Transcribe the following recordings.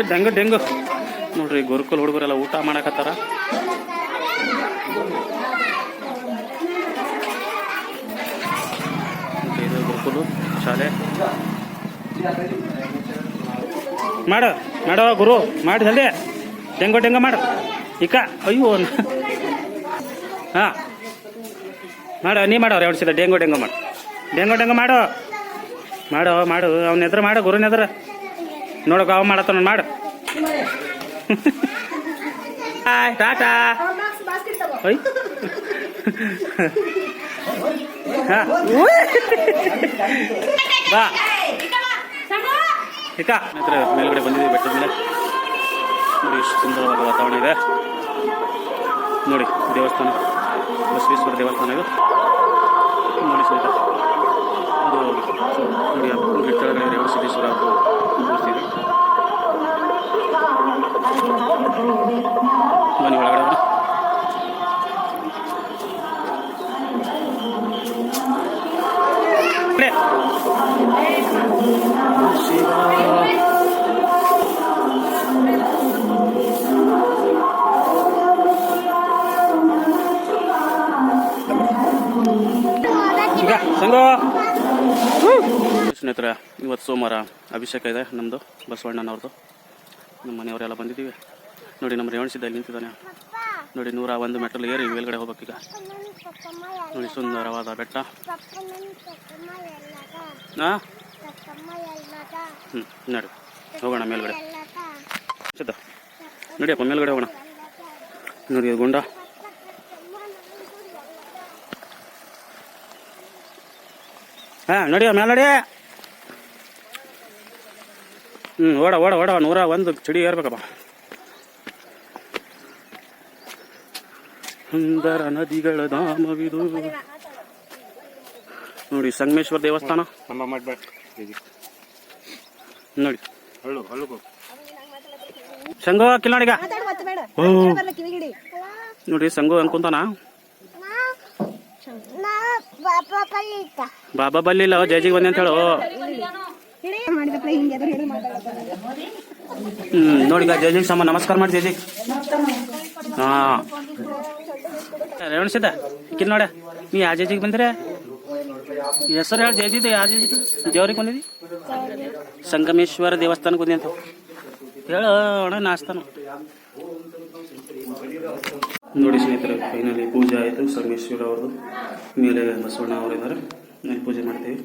Dengue dengue. ನೋಡ್ರಿ, ಗುರುಕುಲ್ ಹುಡುಗರೆಲ್ಲ ಊಟ ಮಾಡಕತ್ತಾರ. ಗುರುಕುಲು ಶಾಲೆ. ಮಾಡು ಮಾಡವ ಗುರು, ಮಾಡಿ ಜಲ್ದಿ. ಡೆಂಗೋ ಡೆಂಗೋ ಮಾಡು. ಇಕ್ಕ ಅಯ್ಯೋ. ಹಾಂ. ಮಾಡ, ನೀ ಮಾಡೋ ಎರಡು ಸೀದ ಡೆಂಗೋ, ಡೆಂಗು ಮಾಡು. ಡೆಂಗು, ಡೆಂಗೋ ಮಾಡು. ಮಾಡು ಮಾಡು, ಅವ್ನ ಎದ್ರ ಮಾಡು, ಗುರುನ ಎದ್ರ ನೋಡಕ ಅವ ಮಾಡತ್ತ ಮಾಡು. ಹಾಯ್ ಟಾಟಾ ಅಯ್ಯ ಹಾ. ಬಾ. ಇಕ್ಕ ಹತ್ರ ಮೇಲ್ಗಡೆ ಬಂದಿದ್ದೀವಿ ಬೆಟ್ಟದ ಮೇಲೆ. ನೋಡಿ ಎಷ್ಟು ಸುಂದರವಾದ ವಾತಾವರಣ ಇದೆ. ನೋಡಿ ದೇವಸ್ಥಾನ. ಬಸವೇಶ್ವರ ದೇವಸ್ಥಾನ ಇದು. ನೋಡಿ ಸಹಿತ ಅದು ಬನ್ನಿ ಒಳಗಡೆ ಸ್ನೇಹಿತರೆ ಇವತ್ತು ಸೋಮವಾರ ಅಭಿಷೇಕ ಇದೆ ನಮ್ಮದು ಬಸವಣ್ಣನವ್ರದ್ದು. ನಮ್ಮ ಮನೆಯವರೆಲ್ಲ ಬಂದಿದ್ದೀವಿ. ನೋಡಿ, ನಮ್ಮ ರೇವಣಿಸಿದ್ದ ಇಲ್ಲಿ ನಿಂತಿದ್ದಾನೆ. ನೋಡಿ, ನೂರ ಒಂದು ಮೆಟ್ಟಲು ಏರಿ ಮೇಲ್ಗಡೆ ಹೋಗ್ಬೇಕೀಗ. ನೋಡಿ, ಸುಂದರವಾದ ಬೆಟ್ಟ. ಹಾಂ ಹ್ಞೂ ನೋಡಿ. ಹೋಗೋಣ ಮೇಲ್ಗಡೆ. ಸಿದ್ಧ. ನಡಿಯಪ್ಪ ಮೇಲ್ಗಡೆ ಹೋಗೋಣ. ನೋಡಿ, ಅದು ಗುಂಡ. ಹಾಂ ನಡಿಯ ಮೇಲೆ ನಡಿ ಹ್ಞೂ ಓಡ ಓಡ ಓಡ ನೂರ ಒಂದು ಚಡಿ ಏರ್ಬೇಕಪ್ಪ. ಸುಂದರ ನದಿಗಳ ಧಾಮವಿದು. ನೋಡಿ ಸಂಗಮೇಶ್ವರ ದೇವಸ್ಥಾನ. ನೋಡಿ. ಸಂಘ ಸಂಗೋ. ಕಿವಿಗಿಡಿ. ನೋಡಿ ಸಂಘ ಅನ್ಕೊಂತಾನ? ಬಾಬಾ ಬಲ್ಲಿಲ್ಲ ಜೇಜಿಗೆ ಬಂದೆ ಅಂತ ಹೇಳು ಹ್ಮ್ ನೋಡಿ ಈಗ ಜೇಜಿಗೆ ಸಮ ನಮಸ್ಕಾರ ಮಾಡಿ ಜೈಜಿ ಹಾ. ರೇವಣಿಸಿದ ಕಿಲ್ ನೋಡ. ನೀ ಯಾವ ಜೇಜಿಗೆ ಬಂದ್ರೆ ಹೆಸರು ಹೇಳಿ ಜೇಜಿದ್ದು ಯಾವ ಜೇಜಿ ದೇವ್ರಿಗೆ ಬಂದಿದಿ? ಸಂಗಮೇಶ್ವರ ದೇವಸ್ಥಾನಕ್ಕೆ ಬಂದಿ ಅಂತ. ಹೇಳು, ಅಣ್ಣ ನಾಸ್ತಾನು ನೋಡಿ ಸ್ನೇಹಿತರೆ ಫೈನಲಿ ಪೂಜೆ ಆಯಿತು. ಸಂಗಮೇಶ್ವರ ಅವ್ರದ್ದು. ಮೇಲೆ ಬಸವಣ್ಣ ಅವರಿದ್ದಾರೆ ನಾನು ಪೂಜೆ ಮಾಡ್ತೀವಿ.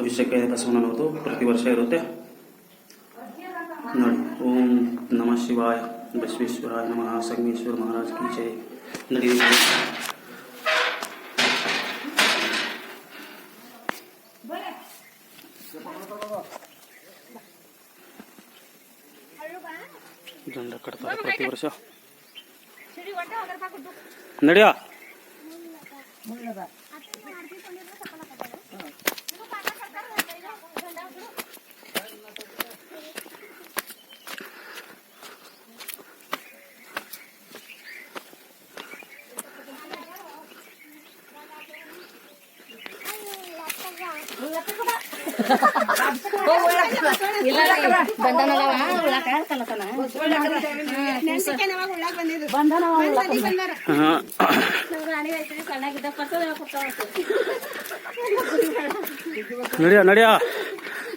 ಅಭಿಷೇಕ ಬಸವಣ್ಣನವ್ರದ್ದು ಪ್ರತಿ ವರ್ಷ ಇರುತ್ತೆ. ನೋಡಿ, ಓಂ ನಮಃ ಶಿವಾಯ, ಬಸವೇಶ್ವರಾಯ ನಮಃ, ಸಂಗಮೇಶ್ವರ ಮಹಾರಾಜ್ ಕಿ ನಡಿ ದಂಡ ಕಟ್ತಾರೆ ಪ್ರತಿ ವರ್ಷ. ನಡಿಯ? ನಡಿಯ ನಡಿಯ.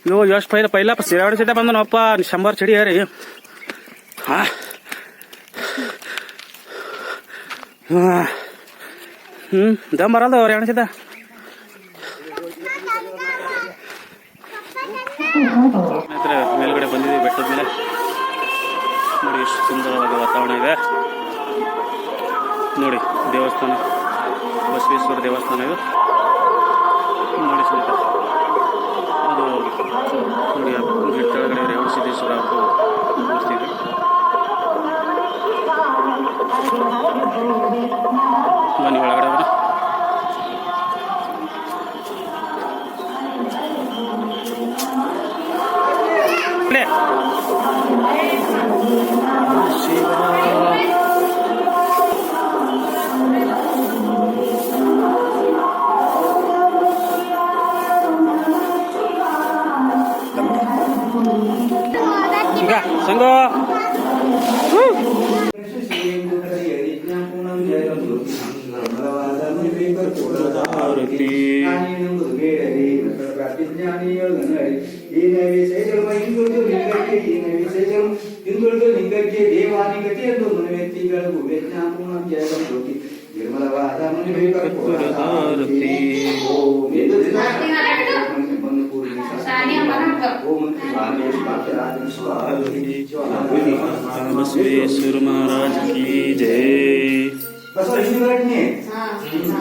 ನೀವು ಎಷ್ಟು ಪೈಲ ಪೈಲ ಸಿರಾವಡಿ ಸೀದಾ ಬಂದನಪ್ಪ ಶಂಬರ್ ಚಡಿ ಏರಿ. ಹಾ. ಹ್ಞೂ ದಮ್ ಬರಲ್ದ ಅವ್ರು ಎಣಿಸಿದ ಮೇಲ್ಗಡೆ ಬಂದಿದ್ದೀವಿ, ಬೆಟ್ಟದ ಮೇಲೆ. ನೋಡಿ ಎಷ್ಟು ಸುಂದರವಾದ ವಾತಾವರಣ ಇದೆ. ನೋಡಿ, ದೇವಸ್ಥಾನ, ಬಸವೇಶ್ವರ ದೇವಸ್ಥಾನ ಇದು. ನೋಡಿ ಸ್ವಲ್ಪ ಅದು ನೋಡಿ ಕೆಳಗಡೆ ರೇವಣ ಸಿದ್ದೇಶ್ವರ ಇದೆ ಬನ್ನಿ ಒಳಗಡೆ ಹೋಗೋಣ ಕಡೆ. ಶಿವ ಅದಕ್ಕೆ ಈಗ ಸಂಗೋ ಹಿಂದುಳಿದ ಲಿಂಗಕ್ಕೆ ದೇವಾನಿಗತಿ ಎಂದು ಮನವೆತ್ತಿಗಳು ವ್ಯಜ್ಞಾಪೂರ್ಣ ಜಯಗಂ ಜ್ಯೋತಿ ನಿರ್ಮಲವಾದ ಕರ್ಪೂರಧಾರತಿ. ಓಂ ಎಂದು ದಿನ ಬಂದು ಕೂಡಿ ಓಂ ಸ್ವಾಮಿ ಸ್ವಾಮಿ ಸ್ವಾಮಿ ಬಸವೇಶ್ವರ ಮಹಾರಾಜ್ ಕಿ ಜೈ ಬಸವ ಹಿಂದಿನ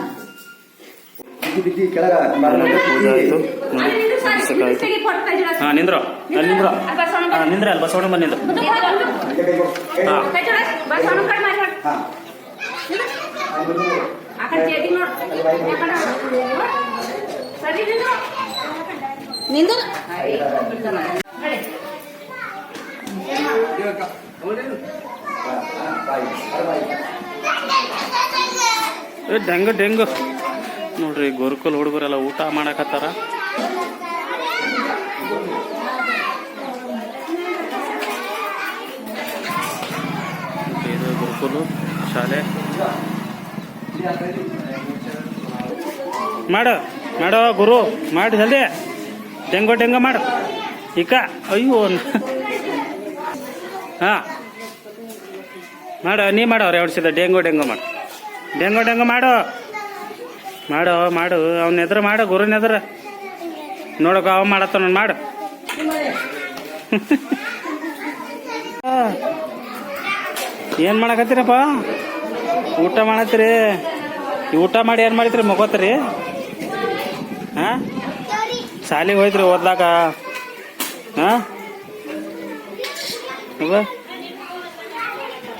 ಬಿದ್ದಿ ಕೆಳಗ ಹೌದಾಯ್ತು ಸಾಕಾಯ್ತು ಹಾಂ ನಿಂದ್ರು ಅಲ್ಲಿ ನಿಂದ್ರು ಹಾಂ ಅಲ್ಲಿ ಬಸವಣ್ಣ ಬಂದು ನಿಂದ್ರು ಡಂಗ ಡೆಂಗು. ನೋಡ್ರಿ ಗುರುಕುಲ್ ಹುಡುಗರೆಲ್ಲ ಊಟ ಮಾಡಕತ್ತಾರ. ಮಾಡು ಮಾಡು ಗುರು, ಮಾಡಿ ಜಲ್ದಿ. ಡೆಂಗೋ ಡೆಂಗ ಮಾಡು. ಇಕ್ಕ, ಅಯ್ಯೋ. ಹಾ. ಮಾಡೋ, ನೀ ಮಾಡೋ ಅವ್ರು ಎರಡು ಸೀದ ಡೆಂಗೋ ಡೆಂಗೋ ಮಾಡು. ಡೆಂಗೋ ಡೆಂಗೋ ಮಾಡು. ಮಾಡು ಮಾಡು, ಅವನ ಎದುರು ಮಾಡು, ಗುರುನ ಎದುರು. ನೋಡಕ ಅವ ನೋಡ್ ಮಾಡು. ಏನು ಮಾಡಕತ್ತೀರಪ್ಪ? ಊಟ ಮಾಡತ್ತೀರಿ? ಊಟ ಮಾಡಿ ಏನು ಮಾಡಿತ್ರಿ ಮಗೋತ್ರಿ ಹಾಂ? ಶಾಲೆಗೆ ಹೋಯ್ತ್ರಿ ಓದ್ಲಾಕ. ಹಾಂ?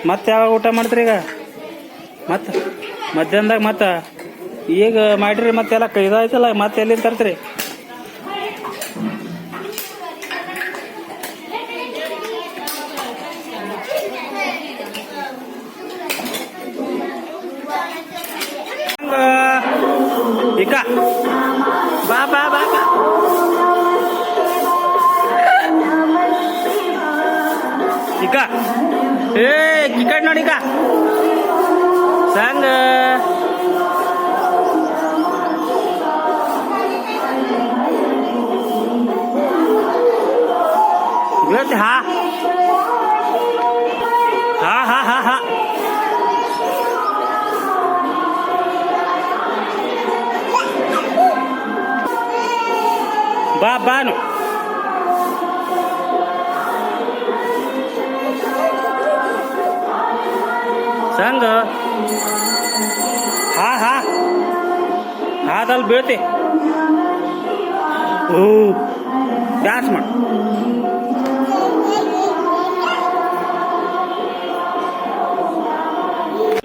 ಮತ್ತೆ ಯಾವಾಗ ಊಟ ಮಾಡ್ತೀರಿ ಈಗ? ಮತ್ತೆ? ಮಧ್ಯಾಹ್ನದಾಗ ಮತ್ತೆ? ಈಗ ಮಾಡಿರಿ ಮತ್ತೆಲ್ಲ ಇದಾಯ್ತಲ್ಲ ಮತ್ತೆ ಎಲ್ಲಿಂದ ತರ್ತೀರಿ? ಕಿಕಟ್ ನೋಡಿ ಇಕ ಸಂಗ ಬೀಳತ್ತೆ ಹಾ ಹಾ ಹಾ ಹಾ ಹಾ ಬಾ ಬಾನು ಸಂಗ ಹಾ ಹಾ ಹಾದಲ್ಲಿ ಬೀಳ್ತಿ ಓ ಬ್ಯಾಸ್ ಮಾಡು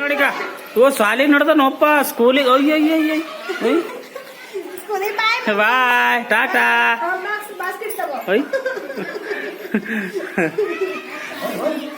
ನೋಡಿಕ ಓ ಸಾಲಿಗೆ ನಡ್ದ ನೋಪ್ಪ ಸ್ಕೂಲಿಗೆ ಅಯ್ಯ ಅಯ್ಯ ಅಯ್ಯ ಅಯ್ಯ ಸ್ಕೂಲಿಗೆ ಬಾಯ್ ಬಾಯ್ ಟಾಟಾ ಬಾಸ್ಕೆಟ್ ತಗೋ Oi. Ha.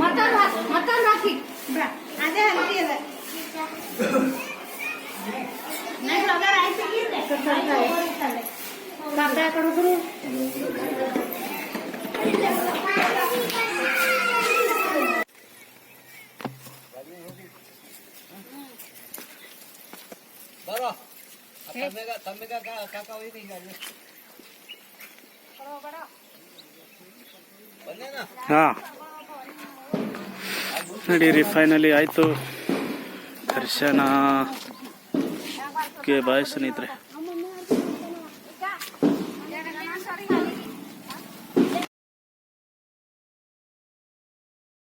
Mutton mutton Rakhi అదే హల్తీ అదే నేను అగర్ ఐస్ కీర్తే కాకా కడుగురు બરો તમે તમે કાકા કાકા હોય નહીં બરો બરો ಹಾ. ನಡೀರಿ ಫೈನಲಿ ಆಯಿತು. ದರ್ಶನ. ಕೆ ಬಾಯ್ ಸ್ನೇಹಿತರೆ.